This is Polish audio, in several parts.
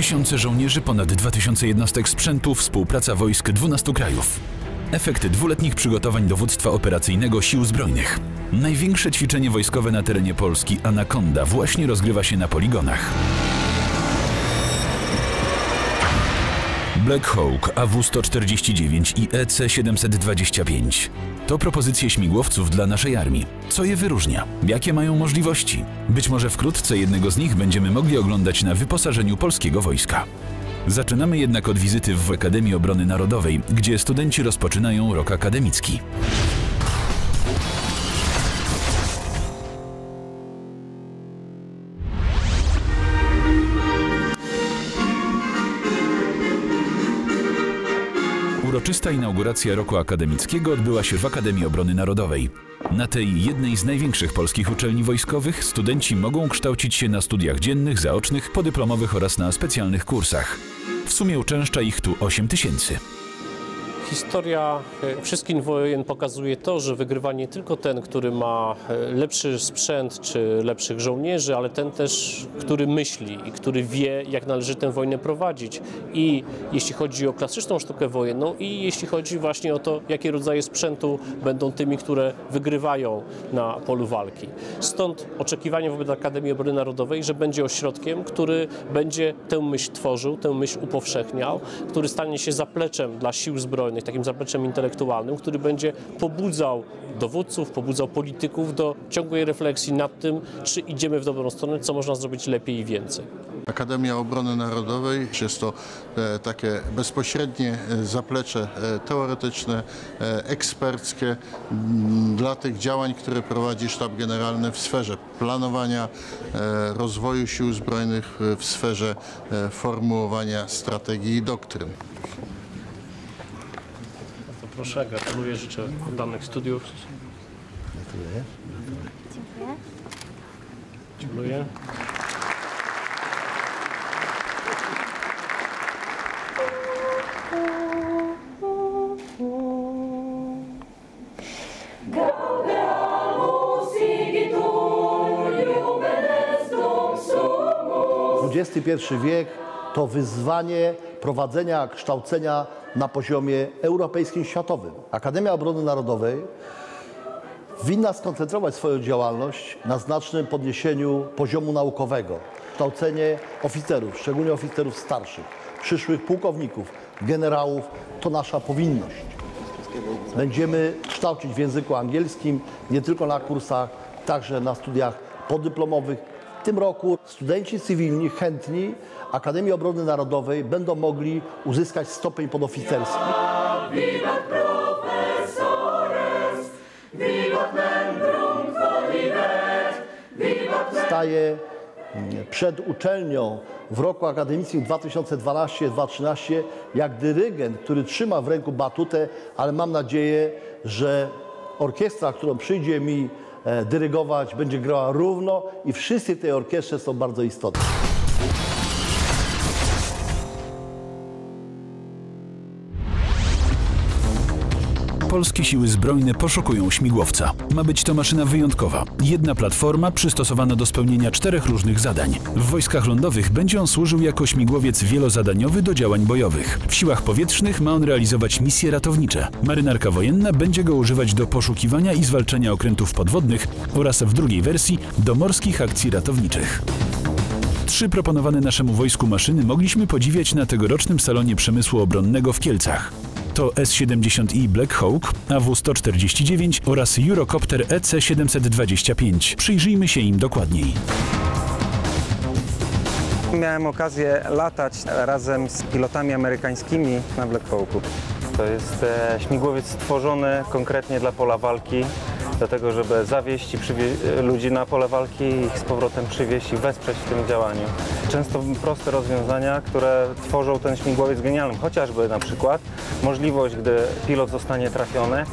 tysiące żołnierzy, ponad 2000 jednostek sprzętu, współpraca wojsk 12 krajów. Efekty dwuletnich przygotowań dowództwa operacyjnego Sił Zbrojnych. Największe ćwiczenie wojskowe na terenie Polski Anaconda właśnie rozgrywa się na poligonach. Black Hawk AW-149 i E EC-725 to propozycje śmigłowców dla naszej armii. Co je wyróżnia? Jakie mają możliwości? Być może wkrótce jednego z nich będziemy mogli oglądać na wyposażeniu polskiego wojska. Zaczynamy jednak od wizyty w Akademii Obrony Narodowej, gdzie studenci rozpoczynają rok akademicki. Uroczysta inauguracja roku akademickiego odbyła się w Akademii Obrony Narodowej. Na tej jednej z największych polskich uczelni wojskowych studenci mogą kształcić się na studiach dziennych, zaocznych, podyplomowych oraz na specjalnych kursach. W sumie uczęszcza ich tu 8 tysięcy. Historia e, wszystkich wojen pokazuje to, że wygrywa nie tylko ten, który ma e, lepszy sprzęt czy lepszych żołnierzy, ale ten też, który myśli i który wie, jak należy tę wojnę prowadzić. I jeśli chodzi o klasyczną sztukę wojenną i jeśli chodzi właśnie o to, jakie rodzaje sprzętu będą tymi, które wygrywają na polu walki. Stąd oczekiwanie wobec Akademii Obrony Narodowej, że będzie ośrodkiem, który będzie tę myśl tworzył, tę myśl upowszechniał, który stanie się zapleczem dla sił zbrojnych, takim zapleczem intelektualnym, który będzie pobudzał dowódców, pobudzał polityków do ciągłej refleksji nad tym, czy idziemy w dobrą stronę, co można zrobić lepiej i więcej. Akademia Obrony Narodowej jest to e, takie bezpośrednie e, zaplecze e, teoretyczne, eksperckie m, dla tych działań, które prowadzi Sztab Generalny w sferze planowania rozwoju sił zbrojnych, w sferze formułowania strategii i doktryn. Proszę, gratuluję, życzę udanych studiów. Gratuluję. Dziękuję. XXI wiek to wyzwanie prowadzenia kształcenia na poziomie europejskim, światowym. Akademia Obrony Narodowej winna skoncentrować swoją działalność na znacznym podniesieniu poziomu naukowego. Kształcenie oficerów, szczególnie oficerów starszych, przyszłych pułkowników, generałów to nasza powinność. Będziemy kształcić w języku angielskim nie tylko na kursach, także na studiach podyplomowych. W tym roku studenci cywilni chętni Akademii Obrony Narodowej będą mogli uzyskać stopień podoficerski. Staję mm, przed uczelnią w roku akademickim 2012-2013 jak dyrygent, który trzyma w ręku batutę, ale mam nadzieję, że orkiestra, którą przyjdzie mi dyrygować, będzie grała równo i wszyscy w tej orkiestrze są bardzo istotni. Polskie siły zbrojne poszukują śmigłowca. Ma być to maszyna wyjątkowa. Jedna platforma przystosowana do spełnienia czterech różnych zadań. W wojskach lądowych będzie on służył jako śmigłowiec wielozadaniowy do działań bojowych. W siłach powietrznych ma on realizować misje ratownicze. Marynarka wojenna będzie go używać do poszukiwania i zwalczania okrętów podwodnych oraz w drugiej wersji do morskich akcji ratowniczych. Trzy proponowane naszemu wojsku maszyny mogliśmy podziwiać na tegorocznym salonie przemysłu obronnego w Kielcach. To S-70i Black Hawk, AW-149 oraz Eurocopter E EC-725. Przyjrzyjmy się im dokładniej. Miałem okazję latać razem z pilotami amerykańskimi na Black Hawku. To jest e, śmigłowiec stworzony konkretnie dla pola walki, do tego, żeby i przywie- ludzi na pole walki i ich z powrotem przywieźć i wesprzeć w tym działaniu. Często proste rozwiązania, które tworzą ten śmigłowiec genialnym, chociażby na przykład możliwość, gdy pilot zostanie trafiony,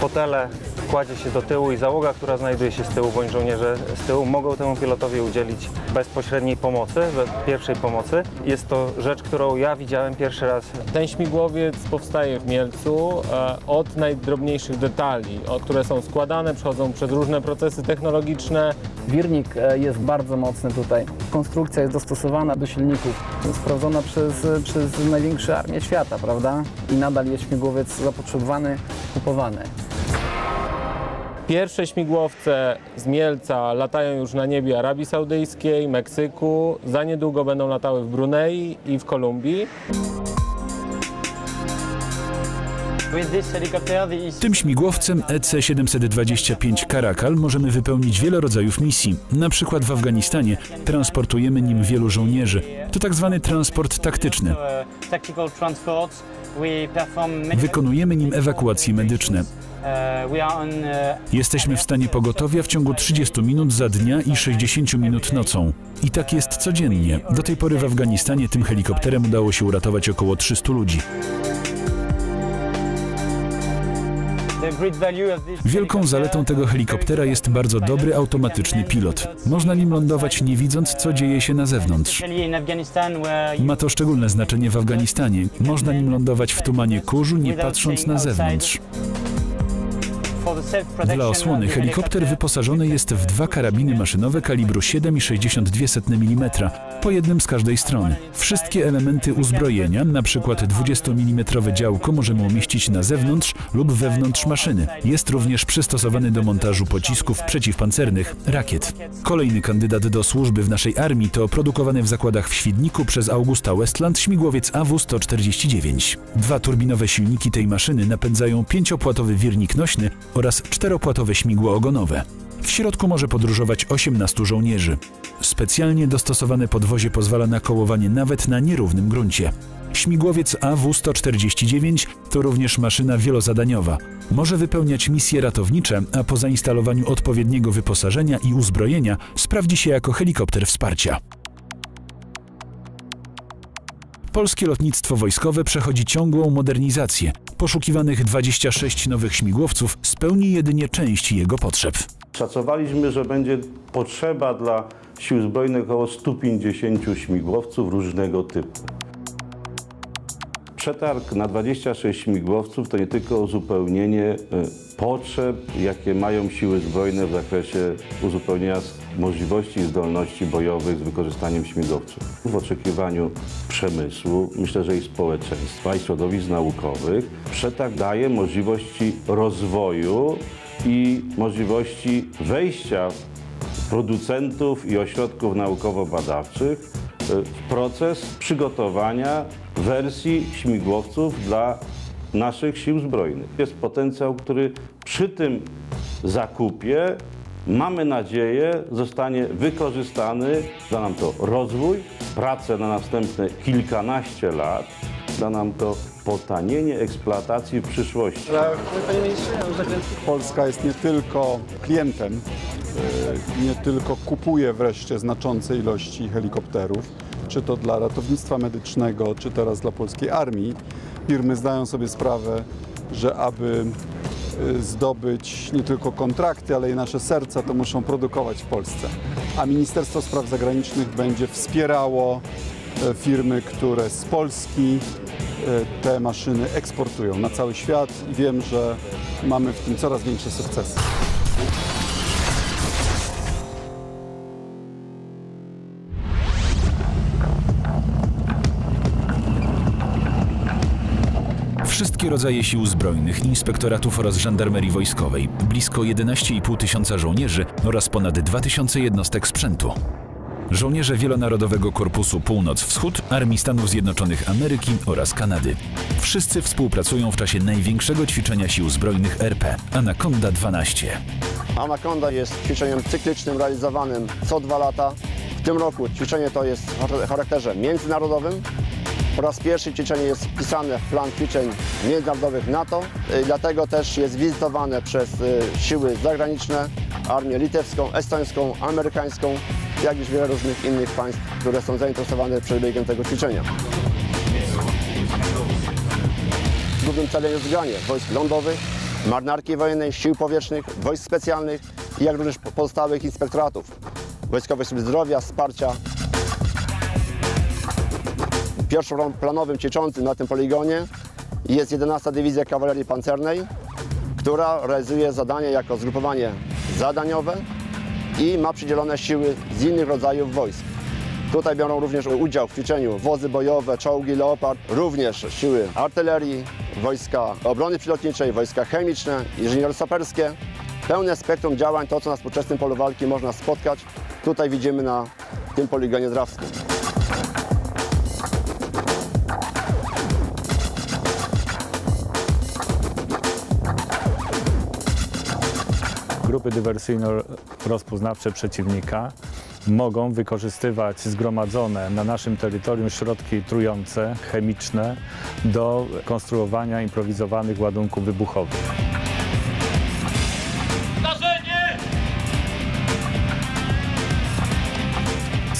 fotele kładzie się do tyłu i załoga, która znajduje się z tyłu, bądź żołnierze z tyłu, mogą temu pilotowi udzielić bezpośredniej pomocy, pierwszej pomocy. Jest to rzecz, którą ja widziałem pierwszy raz Ten śmigłowiec powstaje w Mielcu e, od najdrobniejszych detali, które są składane, przechodzą przez różne procesy technologiczne. Wirnik e, jest bardzo mocny tutaj. Konstrukcja jest dostosowana do silników, sprawdzona przez, przez największe armie świata, prawda? I nadal jest śmigłowiec zapotrzebowany, kupowany. Pierwsze śmigłowce z Mielca latają już na niebie Arabii Saudyjskiej, Meksyku. Za niedługo będą latały w Brunei i w Kolumbii. Tym śmigłowcem E EC-725 Caracal możemy wypełnić wiele rodzajów misji. Na przykład w Afganistanie transportujemy nim wielu żołnierzy. To tak zwany transport taktyczny. Wykonujemy nim ewakuacje medyczne. Jesteśmy w stanie pogotowia w ciągu 30 minut za dnia i 60 minut nocą. I tak jest codziennie. Do tej pory w Afganistanie tym helikopterem udało się uratować około 300 ludzi. Wielką zaletą tego helikoptera jest bardzo dobry automatyczny pilot. Można nim lądować nie widząc, co dzieje się na zewnątrz. Ma to szczególne znaczenie w Afganistanie. Można nim lądować w tumanie kurzu, nie patrząc na zewnątrz. Dla osłony helikopter wyposażony jest w dwa karabiny maszynowe kalibru 7,62 mm, po jednym z każdej strony. Wszystkie elementy uzbrojenia, np. 20 mm działko, możemy umieścić na zewnątrz lub wewnątrz maszyny. Jest również przystosowany do montażu pocisków przeciwpancernych, rakiet. Kolejny kandydat do służby w naszej armii to produkowany w zakładach w Świdniku przez Augusta Westland śmigłowiec AW-149. Dwa turbinowe silniki tej maszyny napędzają pięciopłatowy wirnik nośny oraz czteropłatowe śmigło ogonowe. W środku może podróżować 18 żołnierzy. Specjalnie dostosowane podwozie pozwala na kołowanie nawet na nierównym gruncie. Śmigłowiec AW-149 to również maszyna wielozadaniowa. Może wypełniać misje ratownicze, a po zainstalowaniu odpowiedniego wyposażenia i uzbrojenia sprawdzi się jako helikopter wsparcia. Polskie lotnictwo wojskowe przechodzi ciągłą modernizację. Poszukiwanych 26 nowych śmigłowców spełni jedynie część jego potrzeb. Szacowaliśmy, że będzie potrzeba dla sił zbrojnych około 150 śmigłowców różnego typu. Przetarg na 26 śmigłowców to nie tylko uzupełnienie e, potrzeb, jakie mają siły zbrojne w zakresie uzupełnienia możliwości i zdolności bojowych z wykorzystaniem śmigłowców. W oczekiwaniu przemysłu, myślę, że i społeczeństwa, i środowisk naukowych, przetarg daje możliwości rozwoju i możliwości wejścia producentów i ośrodków naukowo-badawczych e, w proces przygotowania wersji śmigłowców dla naszych sił zbrojnych. Jest potencjał, który przy tym zakupie mamy nadzieję zostanie wykorzystany. Da nam to rozwój, pracę na następne kilkanaście lat, da nam to potanienie eksploatacji w przyszłości. Polska jest nie tylko klientem, e, nie tylko kupuje wreszcie znaczące ilości helikopterów, czy to dla ratownictwa medycznego, czy teraz dla polskiej armii. Firmy zdają sobie sprawę, że aby e, zdobyć nie tylko kontrakty, ale i nasze serca, to muszą produkować w Polsce. A Ministerstwo Spraw Zagranicznych będzie wspierało e, firmy, które z Polski e, te maszyny eksportują na cały świat i wiem, że mamy w tym coraz większe sukcesy. Wszystkie rodzaje sił zbrojnych, inspektoratów oraz żandarmerii wojskowej, blisko 11,5 tysiąca żołnierzy oraz ponad 2000 jednostek sprzętu. Żołnierze Wielonarodowego Korpusu Północ-Wschód, Armii Stanów Zjednoczonych Ameryki oraz Kanady. Wszyscy współpracują w czasie największego ćwiczenia sił zbrojnych RP Anaconda 12. Anaconda jest ćwiczeniem cyklicznym realizowanym co dwa lata. W tym roku ćwiczenie to jest w charakterze międzynarodowym. Po raz pierwszy ćwiczenie jest wpisane w plan ćwiczeń międzynarodowych NATO, y, dlatego też jest wizytowane przez y, siły zagraniczne, armię litewską, estońską, amerykańską, jak i wiele różnych innych państw, które są zainteresowane przebiegiem tego ćwiczenia. Głównym celem jest zgranie wojsk lądowych marynarki wojennej, sił powietrznych, wojsk specjalnych jak również pozostałych inspektoratów, Wojskowej Służby Zdrowia, wsparcia. Pierwszoplanowym ćwiczącym na tym poligonie jest 11 Dywizja Kawalerii Pancernej, która realizuje zadania jako zgrupowanie zadaniowe i ma przydzielone siły z innych rodzajów wojsk. Tutaj biorą również udział w ćwiczeniu wozy bojowe, czołgi Leopard, również siły artylerii, wojska obrony przylotniczej, wojska chemiczne, inżyniersko-saperskie. Pełne spektrum działań, to co na współczesnym polu walki można spotkać, tutaj widzimy na tym poligonie drawskim. Grupy dywersyjno-rozpoznawcze przeciwnika mogą wykorzystywać zgromadzone na naszym terytorium środki trujące, chemiczne do konstruowania improwizowanych ładunków wybuchowych.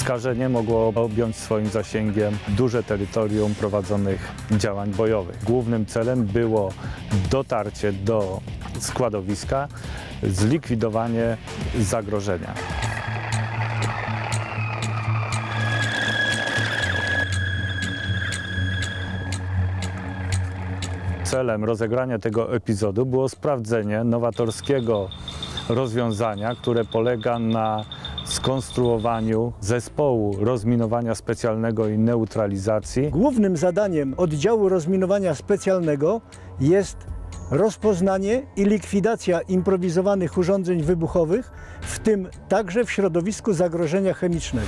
Skażenie mogło objąć swoim zasięgiem duże terytorium prowadzonych działań bojowych. Głównym celem było dotarcie do składowiska, zlikwidowanie zagrożenia. Celem rozegrania tego epizodu było sprawdzenie nowatorskiego rozwiązania, które polega na skonstruowaniu zespołu rozminowania specjalnego i neutralizacji. Głównym zadaniem oddziału rozminowania specjalnego jest rozpoznanie i likwidacja improwizowanych urządzeń wybuchowych, w tym także w środowisku zagrożenia chemicznego.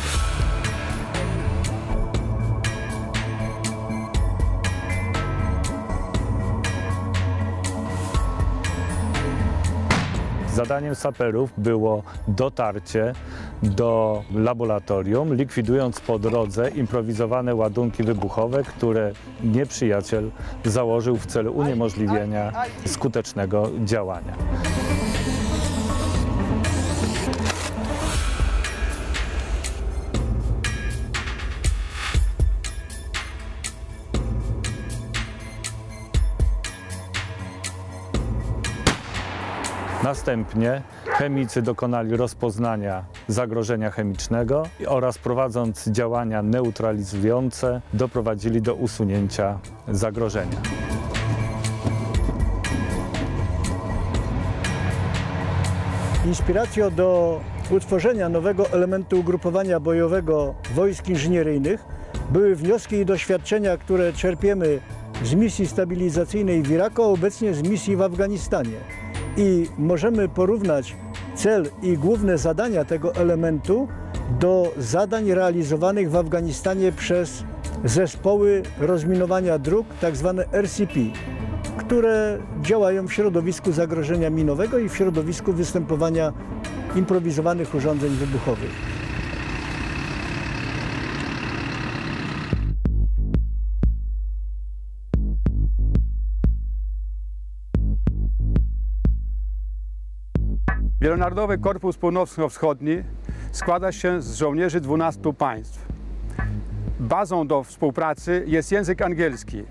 Zadaniem saperów było dotarcie do laboratorium, likwidując po drodze improwizowane ładunki wybuchowe, które nieprzyjaciel założył w celu uniemożliwienia skutecznego działania. Następnie chemicy dokonali rozpoznania zagrożenia chemicznego oraz prowadząc działania neutralizujące doprowadzili do usunięcia zagrożenia. Inspiracją do utworzenia nowego elementu ugrupowania bojowego wojsk inżynieryjnych były wnioski i doświadczenia, które czerpiemy z misji stabilizacyjnej w Iraku, a obecnie z misji w Afganistanie i możemy porównać cel i główne zadania tego elementu do zadań realizowanych w Afganistanie przez zespoły rozminowania dróg, tak zwane RCP, które działają w środowisku zagrożenia minowego i w środowisku występowania improwizowanych urządzeń wybuchowych. Wielonarodowy Korpus Północno-Wschodni składa się z żołnierzy 12 państw. Bazą do współpracy jest język angielski.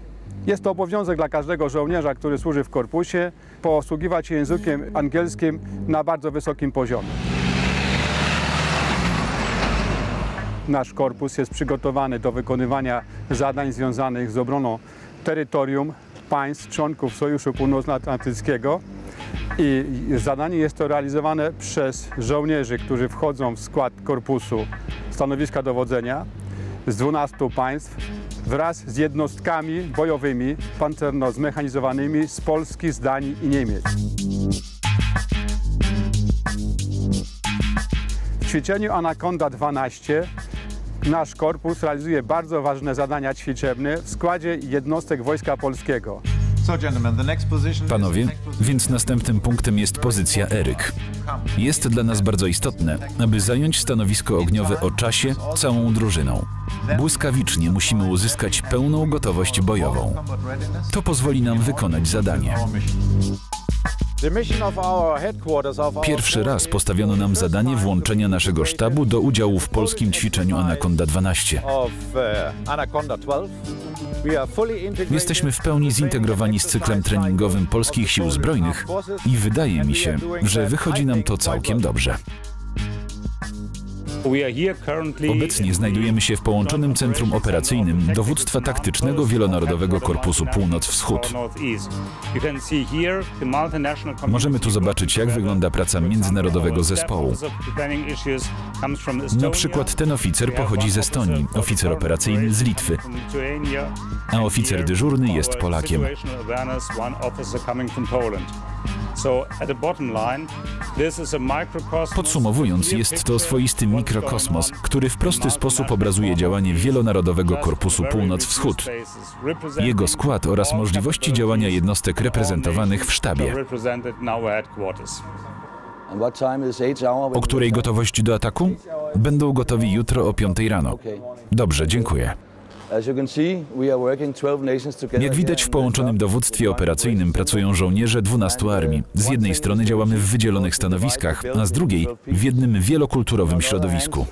Jest to obowiązek dla każdego żołnierza, który służy w korpusie, posługiwać się językiem angielskim na bardzo wysokim poziomie. Nasz korpus jest przygotowany do wykonywania zadań związanych z obroną terytorium państw członków Sojuszu Północnoatlantyckiego i zadanie jest to realizowane przez żołnierzy, którzy wchodzą w skład korpusu stanowiska dowodzenia z 12 państw wraz z jednostkami bojowymi pancerno-zmechanizowanymi z Polski, z Danii i Niemiec. W ćwiczeniu Anaconda 12 nasz korpus realizuje bardzo ważne zadania ćwiczebne w składzie jednostek Wojska Polskiego. Panowie, więc następnym punktem jest pozycja Eryk. Jest dla nas bardzo istotne, aby zająć stanowisko ogniowe o czasie całą drużyną. Błyskawicznie musimy uzyskać pełną gotowość bojową. To pozwoli nam wykonać zadanie. Pierwszy raz postawiono nam zadanie włączenia naszego sztabu do udziału w polskim ćwiczeniu Anaconda 12. Jesteśmy w pełni zintegrowani z cyklem treningowym polskich sił zbrojnych i wydaje mi się, że wychodzi nam to całkiem dobrze. Obecnie znajdujemy się w połączonym centrum operacyjnym dowództwa taktycznego Wielonarodowego Korpusu Północ-Wschód. Możemy tu zobaczyć, jak wygląda praca międzynarodowego zespołu. Na przykład ten oficer pochodzi z Estonii, oficer operacyjny z Litwy, a oficer dyżurny jest Polakiem. Podsumowując, jest to swoisty mikrokosmos, który w prosty sposób obrazuje działanie Wielonarodowego Korpusu Północ-Wschód, jego skład oraz możliwości działania jednostek reprezentowanych w sztabie. O której gotowość do ataku? Będą gotowi jutro o 5 rano. Dobrze, dziękuję. Jak widać w połączonym dowództwie operacyjnym pracują żołnierze 12 armii. Z jednej strony działamy w wydzielonych stanowiskach, a z drugiej w jednym wielokulturowym środowisku.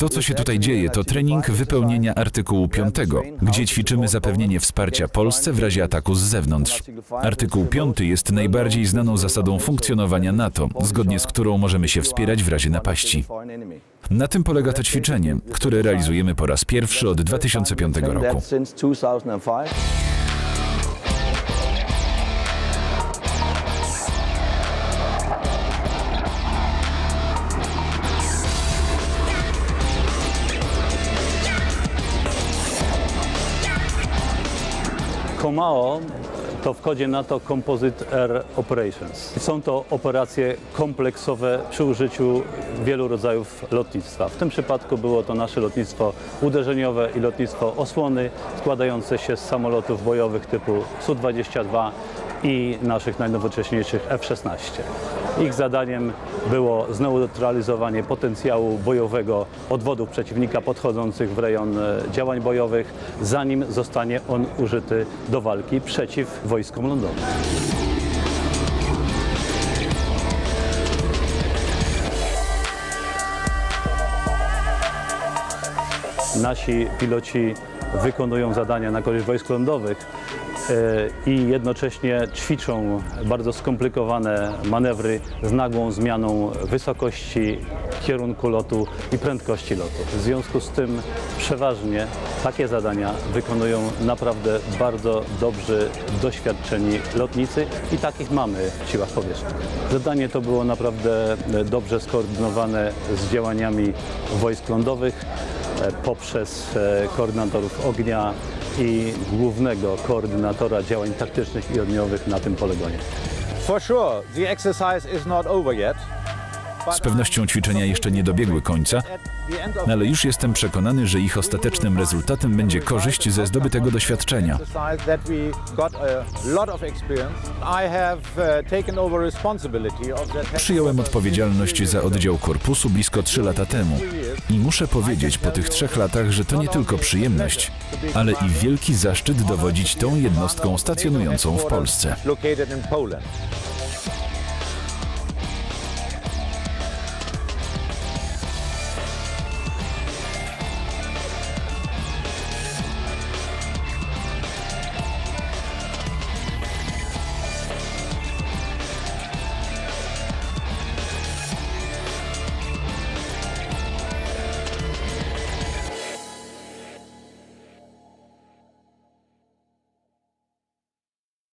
To, co się tutaj dzieje, to trening wypełnienia artykułu 5, gdzie ćwiczymy zapewnienie wsparcia Polsce w razie ataku z zewnątrz. Artykuł 5 jest najbardziej znaną zasadą funkcjonowania NATO, zgodnie z którą możemy się wspierać w razie napaści. Na tym polega to ćwiczenie, które realizujemy po raz pierwszy od 2005 roku. Komao to w kodzie NATO Composite Air Operations. Są to operacje kompleksowe przy użyciu wielu rodzajów lotnictwa. W tym przypadku było to nasze lotnictwo uderzeniowe i lotnictwo osłony składające się z samolotów bojowych typu Su-22 i naszych najnowocześniejszych F-16. Ich zadaniem było zneutralizowanie potencjału bojowego odwodów przeciwnika podchodzących w rejon e, działań bojowych, zanim zostanie on użyty do walki przeciw wojskom lądowym. Nasi piloci wykonują zadania na korzyść wojsk lądowych i jednocześnie ćwiczą bardzo skomplikowane manewry z nagłą zmianą wysokości, kierunku lotu i prędkości lotu. W związku z tym przeważnie takie zadania wykonują naprawdę bardzo dobrzy, doświadczeni lotnicy i takich mamy w siłach powietrznych. Zadanie to było naprawdę dobrze skoordynowane z działaniami wojsk lądowych e, poprzez e, koordynatorów ognia i głównego koordynatora działań taktycznych i ogniowych na tym poligonie. For sure, the exercise is not over yet. Z pewnością ćwiczenia jeszcze nie dobiegły końca, ale już jestem przekonany, że ich ostatecznym rezultatem będzie korzyść ze zdobytego doświadczenia. Przyjąłem odpowiedzialność za oddział korpusu blisko 3 lata temu i muszę powiedzieć po tych trzech latach, że to nie tylko przyjemność, ale i wielki zaszczyt dowodzić tą jednostką stacjonującą w Polsce.